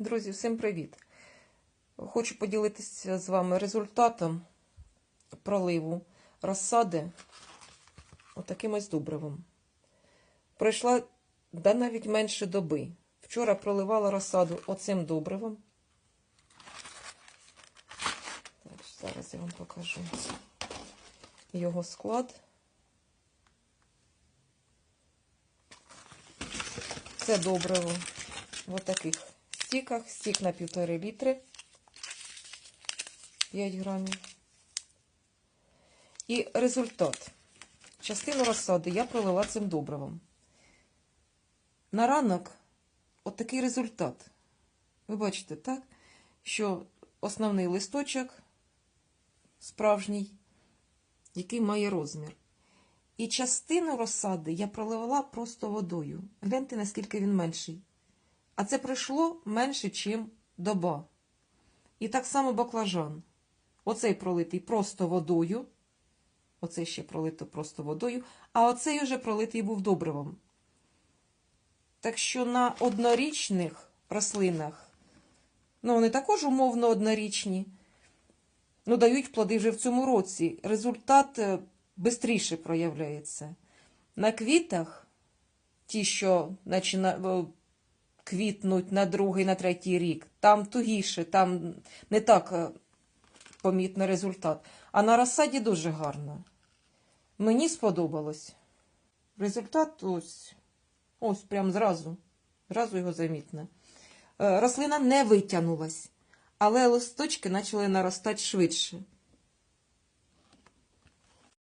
Друзі, всім привіт! Хочу поділитися з вами результатом проливу розсади отаким ось добривом. Пройшла да навіть менше доби. Вчора проливала розсаду оцим добривом. Так, зараз я вам покажу його склад. Це добриво в отаких стіках. Стік на півтори літри. 5 грамів. І результат. Частину розсади я пролила цим добривом. На ранок отакий результат. Ви бачите, так? Що основний листочок справжній, який має розмір. І частину розсади я проливала просто водою. Гляньте, наскільки він менший. А це пройшло менше, ніж доба. І так само баклажан. Оцей пролитий просто водою. Оцей ще пролито просто водою, а оцей уже пролитий був добривом. Так що на однорічних рослинах, ну, вони також умовно однорічні, ну, дають плоди вже в цьому році. Результат швидше проявляється. На квітах, ті, що почина... квітнуть на другий, на третій рік, там тугіше, там не так е, помітно результат. А на розсаді дуже гарно. Мені сподобалось. Результат ось, ось прям зразу. Зразу його замітно. Е, Рослина не витягнулась, але листочки почали наростати швидше.